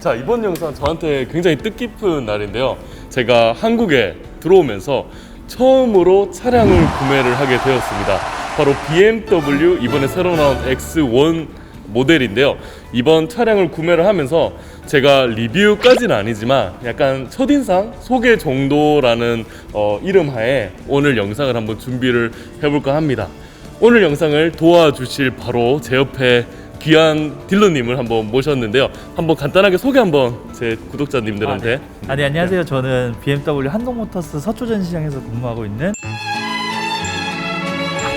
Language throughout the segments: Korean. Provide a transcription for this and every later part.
자 이번 영상 저한테 굉장히 뜻깊은 날인데요. 제가 한국에 들어오면서 처음으로 차량을 구매를 하게 되었습니다. 바로 BMW 이번에 새로 나온 X1 모델인데요. 이번 차량을 구매를 하면서 제가 리뷰까지는 아니지만 약간 첫인상 소개 정도라는 어, 이름 하에 오늘 영상을 한번 준비를 해볼까 합니다. 오늘 영상을 도와주실 바로 제 옆에 귀한 딜러님을 한번 모셨는데요. 한번 간단하게 소개 한번 제 구독자님들한테 아, 네, 안녕하세요. 저는 BMW 한동모터스 서초전 시장에서 근무하고 있는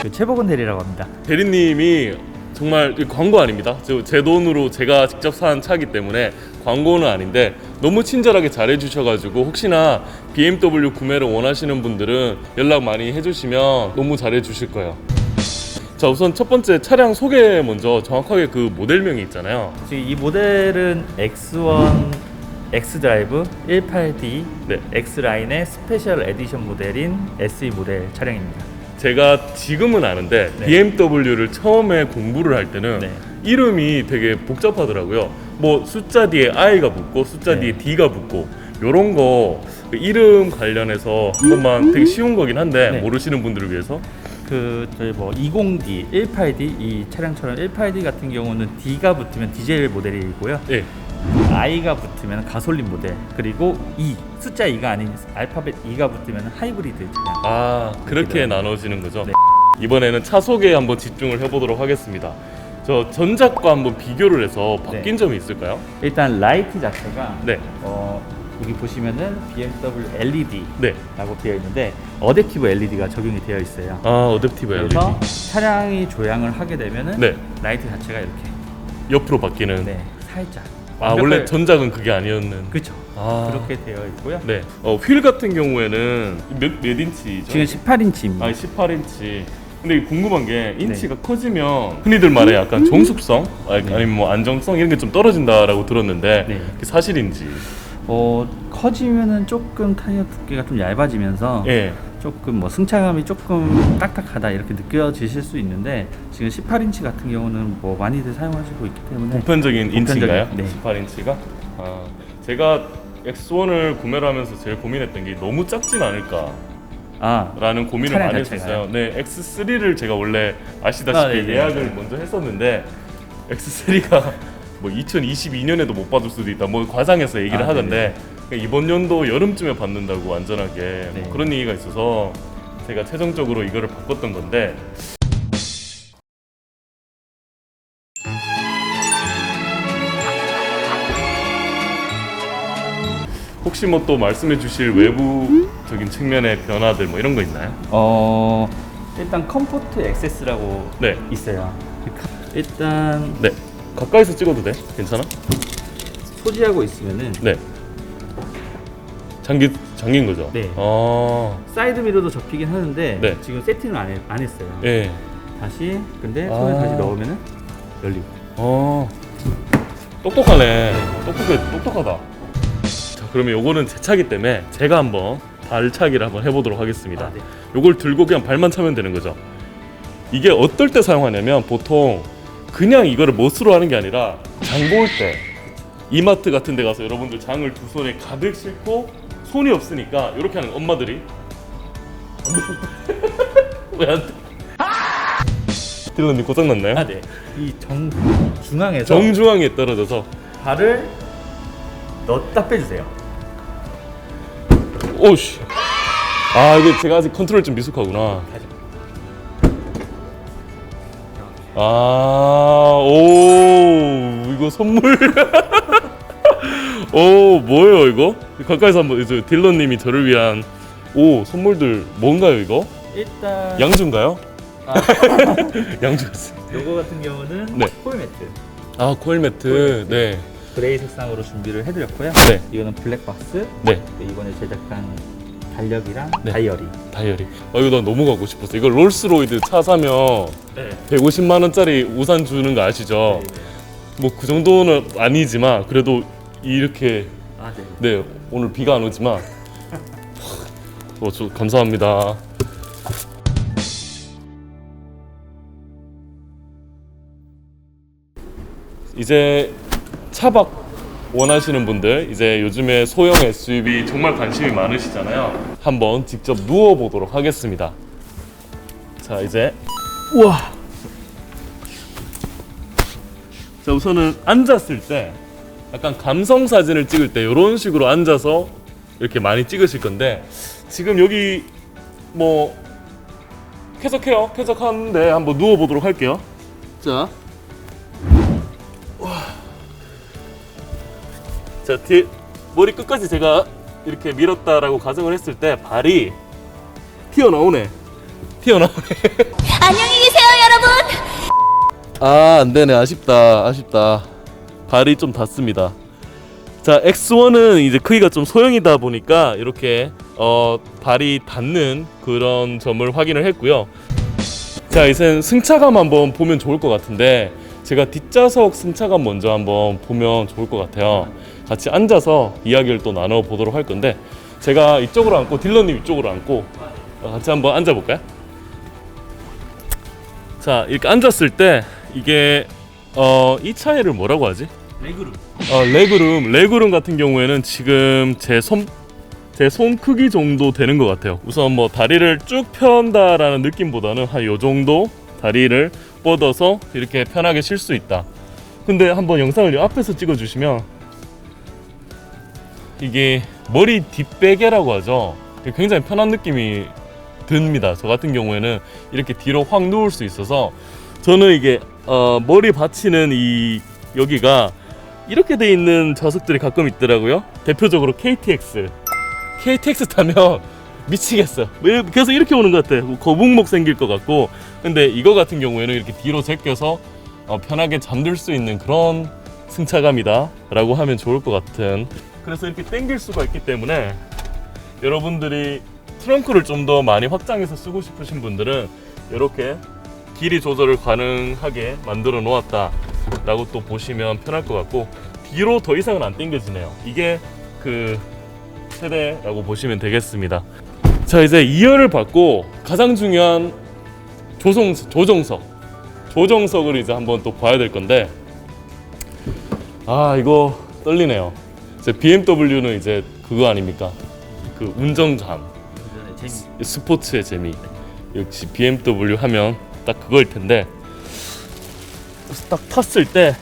그 최복은 대리라고 합니다. 대리님이 정말 이 광고 아닙니다. 저- 제 돈으로 제가 직접 산 차기 때문에 광고는 아닌데 너무 친절하게 잘해주셔가지고 혹시나 BMW 구매를 원하시는 분들은 연락 많이 해주시면 너무 잘해주실 거예요. 자 우선 첫 번째 차량 소개 먼저 정확하게 그 모델명이 있잖아요. 지금 이 모델은 X1 X 드라이브 18D 네. X 라인의 스페셜 에디션 모델인 SE 모델 차량입니다. 제가 지금은 아는데 네. BMW를 처음에 공부를 할 때는 네. 이름이 되게 복잡하더라고요. 뭐 숫자 뒤에 I가 붙고 숫자 네. 뒤에 D가 붙고 요런 거그 이름 관련해서 한 번만 되게 쉬운 거긴 한데 네. 모르시는 분들을 위해서 그 저희 뭐 20D, 18D 이 차량처럼 18D 같은 경우는 D가 붙으면 디젤 모델이고요. 예. I가 붙으면 가솔린 모델 그리고 E 숫자 2가 아닌 알파벳 E가 붙으면 하이브리드 차량. 아 그렇게 네. 나눠지는 거죠. 네. 이번에는 차 소개에 한번 집중을 해보도록 하겠습니다. 저 전작과 한번 비교를 해서 바뀐 네. 점이 있을까요? 일단 라이트 자체가 네. 어, 여기 보시면은 BMW LED라고 네. 되어 있는데 어댑티브 LED가 적용이 되어 있어요. 아 어댑티브 LED. 그래서 차량이 조향을 하게 되면은 네. 라이트 자체가 이렇게 옆으로 바뀌는. 네 살짝 아 원래 전작은 그게 아니었는. 그렇죠. 아. 그렇게 되어 있고요. 네. 어, 휠 같은 경우에는 몇, 몇 인치죠? 지금 18인치입니다. 아, 18인치. 근데 궁금한 게 인치가 커지면 흔히들 말해 약간 정숙성 아, 아니면 뭐 안정성 이런 게 좀 떨어진다라고 들었는데 네. 그게 사실인지. 어, 커지면은 조금 타이어 두께가 좀 얇아지면서 예. 조금 뭐 승차감이 조금 딱딱하다 이렇게 느껴지실 수 있는데 지금 18인치 같은 경우는 뭐 많이들 사용하시고 있기 때문에 보편적인 인치인가요? 네. 18인치가? 아, 제가 X1을 구매를 하면서 제일 고민했던 게 너무 작진 않을까. 아 라는 고민을 차량 많이 자체가요? 했었어요. 네, X3를 제가 원래 아시다시피 아, 네 네. 예약을 먼저 했었는데 X3가 뭐 2022년에도 못 받을 수도 있다. 뭐 과장해서 얘기를 아, 하던데 이번 연도 여름쯤에 받는다고 안전하게 네. 뭐 그런 얘기가 있어서 제가 최종적으로 이거를 바꿨던 건데 혹시 뭐 또 말씀해 주실 외부적인 측면의 변화들 뭐 이런 거 있나요? 어 일단 컴포트 액세스라고 네. 있어요. 일단 네. 가까이서 찍어도 돼? 괜찮아? 소지하고 있으면은 네. 잠기 잠긴 거죠? 네. 아. 사이드 미러도 접히긴 하는데 네. 지금 세팅을 안, 해- 안 했어요. 예. 다시 근데 손을 아. 다시 넣으면은 열리고. 어. 똑똑하네. 똑똑해. 똑똑하다. 자, 그러면 요거는 제 차기 때문에 제가 한번 발차기를 한번 해보도록 하겠습니다. 아, 네. 요걸 들고 그냥 발만 차면 되는 거죠. 이게 어떨 때 사용하냐면 보통 그냥 이거를 멋으로 하는 게 아니라 장 볼 때 이마트 같은 데 가서 여러분들 장을 두 손에 가득 싣고 손이 없으니까 이렇게 하는 엄마들이 왜안 돼? 딜런님 고장 났나요? 아 네. 이 정 중앙에서 정중앙에 떨어져서 발을 넣었다 빼주세요. 오씨 아 이게 제가 아직 컨트롤 좀 미숙하구나 다시. 아 오 이거 선물 오 뭐예요 이거 가까이서 한번 이제 딜러님이 저를 위한 오 선물들 뭔가요 이거 일단 양주인가요 아, 양주였어요 요거 같은 경우는 네. 코일 매트 아 코일 매트 네 그레이 색상으로 준비를 해드렸고요. 네. 이거는 블랙박스. 네. 이번에 제작한 달력이랑 네. 다이어리. 다이어리 아 이거 나 너무 갖고 싶었어 이거 롤스로이드 차 사면 네. 150만 원짜리 우산 주는 거 아시죠 뭐 그 정도는 아니지만 그래도 이렇게 아 네. 네 오늘 비가 안 오지만 어, 저 감사합니다. 이제 차박 원하시는 분들 이제 요즘에 소형 SUV 정말 관심이 많으시잖아요. 한번 직접 누워 보도록 하겠습니다. 자 이제 우와. 자 우선은 앉았을 때 약간 감성 사진을 찍을 때 이런 식으로 앉아서 이렇게 많이 찍으실 건데 지금 여기 뭐 쾌적해요. 쾌적한데 한번 누워 보도록 할게요. 자. 자, 뒤 머리 끝까지 제가 이렇게 밀었다라고 가정을 했을 때 발이 튀어나오네. 튀어나오네. 안녕히 계세요, 여러분. 아, 안 되네. 아쉽다. 아쉽다. 발이 좀 닿습니다. 자, X1은 이제 크기가 좀 소형이다 보니까 이렇게 어, 발이 닿는 그런 점을 확인을 했고요. 자, 이제 승차감 한번 보면 좋을 것 같은데 제가 뒷좌석 승차감 먼저 한번 보면 좋을 것 같아요. 같이 앉아서 이야기를 또 나눠 보도록 할 건데 제가 이쪽으로 앉고 딜러님 이쪽으로 앉고 어, 같이 한번 앉아 볼까요? 자, 이렇게 앉았을 때 이게 어, 이 차이를 뭐라고 하지? 레그룸. 어, 레그룸, 레그룸 같은 경우에는 지금 제 손, 제 손 크기 정도 되는 것 같아요. 우선 뭐 다리를 쭉 편다라는 느낌보다는 한 요 정도 다리를 뻗어서 이렇게 편하게 쉴 수 있다. 근데 한번 영상을 요 앞에서 찍어주시면 이게 머리 뒷베개라고 하죠. 굉장히 편한 느낌이 듭니다. 저 같은 경우에는 이렇게 뒤로 확 누울 수 있어서 저는 이게 어, 머리 받치는 이 여기가 이렇게 돼 있는 좌석들이 가끔 있더라고요. 대표적으로 KTX. KTX 타면 미치겠어요. 왜 계속 이렇게 오는 것 같아. 거북목 생길 것 같고. 근데 이거 같은 경우에는 이렇게 뒤로 제껴서 어, 편하게 잠들 수 있는 그런 승차감이다 라고 하면 좋을 것 같은. 그래서 이렇게 당길 수가 있기 때문에 여러분들이 트렁크를 좀 더 많이 확장해서 쓰고 싶으신 분들은 이렇게 길이 조절을 가능하게 만들어 놓았다 라고 또 보시면 편할 것 같고 뒤로 더 이상은 안 당겨지네요. 이게 그 세대라고 보시면 되겠습니다. 자 이제 2열을 받고 가장 중요한 조성 조정석 조정석을 이제 한번 또 봐야 될 건데 아 이거 떨리네요. 이제 BMW는 이제 그거 아닙니까? 그 운전감 재미. 스포츠의 재미 역시 BMW 하면 딱 그거일 텐데 딱 탔을 때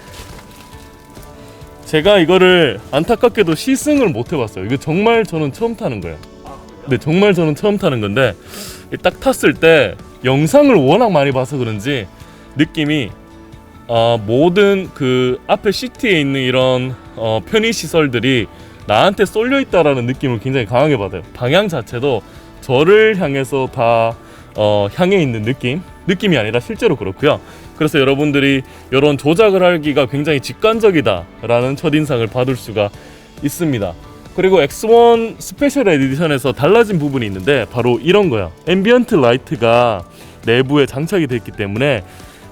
제가 이거를 안타깝게도 시승을 못 해봤어요. 이거 정말 저는 처음 타는 거예요. 네, 정말 저는 처음 타는 건데 이딱 탔을 때 영상을 워낙 많이 봐서 그런지 느낌이 어, 모든 그 앞에 시티에 있는 이런 어, 편의 시설들이 나한테 쏠려 있다라는 느낌을 굉장히 강하게 받아요. 방향 자체도 저를 향해서 다 어, 향해 있는 느낌 느낌이 아니라 실제로 그렇고요. 그래서 여러분들이 이런 조작을 하기가 굉장히 직관적이다라는 첫인상을 받을 수가 있습니다. 그리고 X1 스페셜 에디션에서 달라진 부분이 있는데 바로 이런 거야. 앰비언트 라이트가 내부에 장착이 됐기 때문에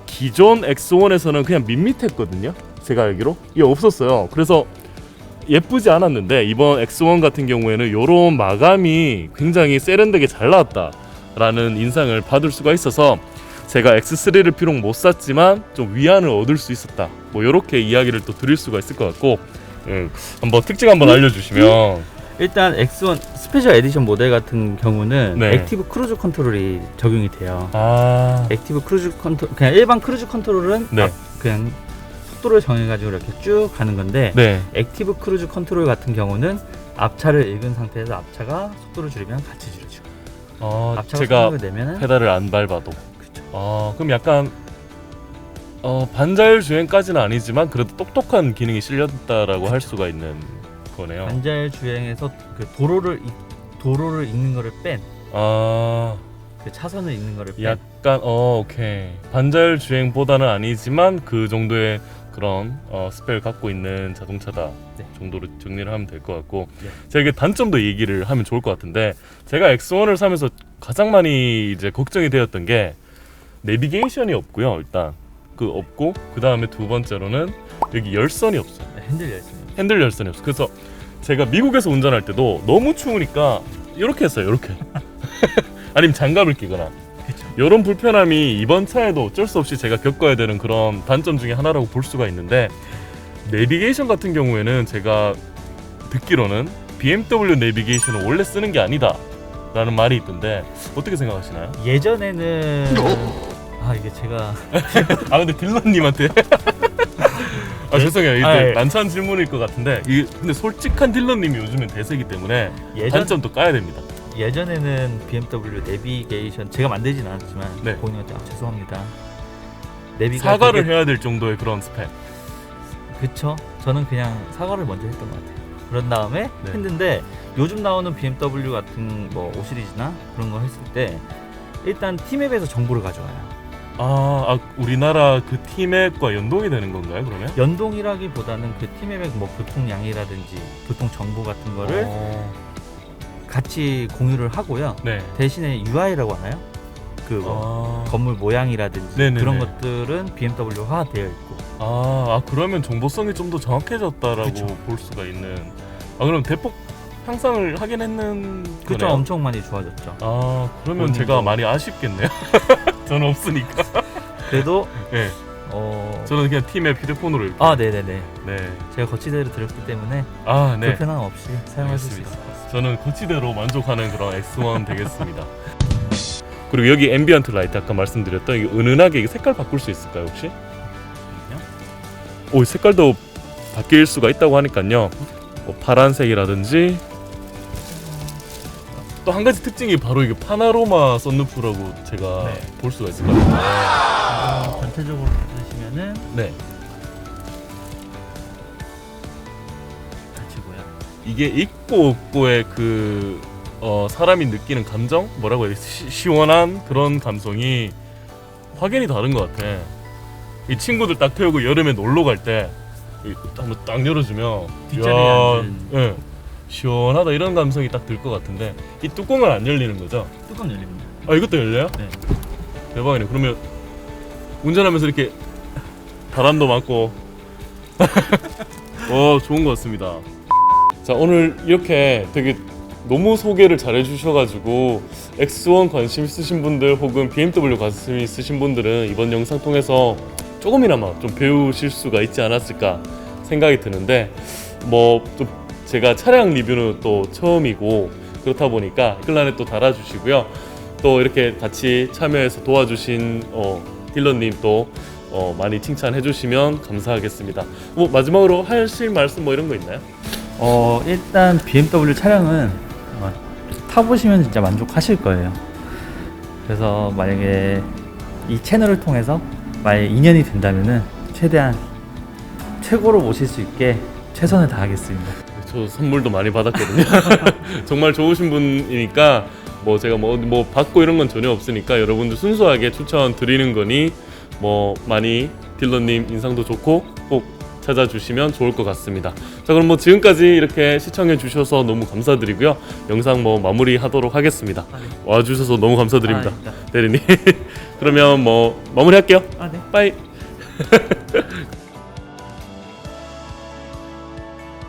기존 X1에서는 그냥 밋밋했거든요. 제가 알기로 이게 없었어요. 그래서 예쁘지 않았는데 이번 X1 같은 경우에는 이런 마감이 굉장히 세련되게 잘 나왔다라는 인상을 받을 수가 있어서 제가 X3를 비록 못 샀지만 좀 위안을 얻을 수 있었다. 뭐 이렇게 이야기를 또 드릴 수가 있을 것 같고 예, 한번 특징 한번 알려주시면 일단 X1 스페셜 에디션 모델 같은 경우는 네. 액티브 크루즈 컨트롤이 적용이 돼요. 아 액티브 크루즈 컨트롤 그냥 일반 크루즈 컨트롤은 네. 앞- 그냥 속도를 정해가지고 이렇게 쭉 가는 건데 네. 액티브 크루즈 컨트롤 같은 경우는 앞차를 읽은 상태에서 앞차가 속도를 줄이면 같이 줄여줘. 어, 앞차가 제가 속도를 내면은 페달을 안 밟아도 그쵸. 어, 그럼 약간 어, 반자율 주행까지는 아니지만 그래도 똑똑한 기능이 실렸다라고 할 수가 있는 거네요. 반자율 주행에서 그 도로를 읽- 도로를 읽는 거를 뺀. 아그 차선을 읽는 거를 뺀. 약간 어 오케이 반자율 주행보다는 아니지만 그 정도의 그런 어, 스펙을 갖고 있는 자동차다 네. 정도로 정리를 하면 될 것 같고 네. 제가 이게 단점도 얘기를 하면 좋을 것 같은데 제가 X1을 사면서 가장 많이 이제 걱정이 되었던 게 내비게이션이 없고요 일단 그 없고 그 다음에 두 번째로는 여기 열선이 없어요 네, 핸들 열쇠. 핸들 열선이 없어 그래서 제가 미국에서 운전할 때도 너무 추우니까 이렇게 했어요 이렇게 아니면 장갑을 끼거나. 이런 불편함이 이번 차에도 어쩔 수 없이 제가 겪어야 되는 그런 단점 중에 하나라고 볼 수가 있는데 내비게이션 같은 경우에는 제가 듣기로는 BMW 내비게이션을 원래 쓰는 게 아니다. 라는 말이 있던데 어떻게 생각하시나요? 예전에는 아 이게 제가 아 근데 딜러님한테 아 죄송해요 이게 아, 예. 난처한 질문일 것 같은데 이 근데 솔직한 딜러님이 요즘은 대세기 때문에 예전 단점도 까야 됩니다. 예전에는 BMW 내비게이션 제가 만들진 않았지만 네. 고객님한테 아, 죄송합니다. 내비가 사과를 되게- 해야 될 정도의 그런 스펙. 그쵸? 저는 그냥 사과를 먼저 했던 것 같아요. 그런 다음에 네. 했는데 요즘 나오는 BMW 같은 뭐 5 시리즈나 그런 거 했을 때 일단 티맵에서 정보를 가져와요. 아, 아 우리나라 그 팀앱과 연동이 되는 건가요 그러면? 연동이라기보다는 그 티맵의 뭐 교통량이라든지 교통 정보 같은 거를 어, 같이 공유를 하고요. 네. 대신에 UI라고 하나요? 그 뭐 아, 건물 모양이라든지 네네네. 그런 것들은 BMW화 되어 있고 아, 아 그러면 정보성이 좀 더 정확해졌다라고 그쵸. 볼 수가 있는. 아 그럼 대폭 향상을 하긴 했는 거네요. 엄청 많이 좋아졌죠. 아 그러면 본인도. 제가 많이 아쉽겠네요. 저는 없으니까. 그래도 네. 어... 저는 그냥 팀앱 휴대폰으로 이렇게. 아 네네네 네. 제가 거치대로 들었기 때문에 아 네. 불편함 없이 사용하실 수 알겠습니다. 같습니다. 저는 거치대로 만족하는 그런 X1 되겠습니다. 그리고 여기 앰비언트 라이트 아까 말씀드렸던 이게 은은하게 이게 색깔 바꿀 수 있을까요 혹시? 오 색깔도 바뀔 수가 있다고 하니까요. 뭐 파란색이라든지 또 한 가지 특징이 바로 이게 파나로마 썬루프라고 제가 네. 볼 수가 있을 것 같아요. 어, 전체적으로 보시면은 네. 이게 있고 없고의 그 어, 사람이 느끼는 감정 뭐라고 해야 시, 시원한 그런 감성이 확연히 다른 것 같아. 이 친구들 딱 태우고 여름에 놀러 갈 때 한번 딱 열어주면 뒷자리에 앉은. 예, 시원하다 이런 감성이 딱 들 것 같은데 이 뚜껑은 안 열리는 거죠? 뚜껑 열립니다. 아 이것도 열려요? 네. 대박이네. 그러면 운전하면서 이렇게 바람도 맞고 어 좋은 것 같습니다. 자 오늘 이렇게 되게 너무 소개를 잘 해주셔가지고 X1 관심 있으신 분들 혹은 BMW 관심 있으신 분들은 이번 영상 통해서 조금이나마 좀 배우실 수가 있지 않았을까 생각이 드는데 뭐 좀 제가 차량 리뷰는 또 처음이고 그렇다 보니까 댓글란에 또 달아주시고요. 또 이렇게 같이 참여해서 도와주신 어, 딜러님 또 어, 많이 칭찬해 주시면 감사하겠습니다. 뭐 마지막으로 하실 말씀 뭐 이런 거 있나요? 어 일단 BMW 차량은 어, 타보시면 진짜 만족하실 거예요. 그래서 만약에 이 채널을 통해서 만약 인연이 된다면은 최대한 최고로 모실 수 있게 최선을 다하겠습니다. 저 선물도 많이 받았거든요. 정말 좋으신 분이니까 뭐 제가 뭐, 뭐 받고 이런 건 전혀 없으니까 여러분들 순수하게 추천 드리는 거니 뭐 많이 딜러님 인상도 좋고 꼭 찾아주시면 좋을 것 같습니다. 자 그럼 뭐 지금까지 이렇게 시청해 주셔서 너무 감사드리고요. 영상 뭐 마무리하도록 하겠습니다. 와주셔서 너무 감사드립니다. 아, 대리님. 그러면 뭐 마무리할게요. 아 네. 빠이.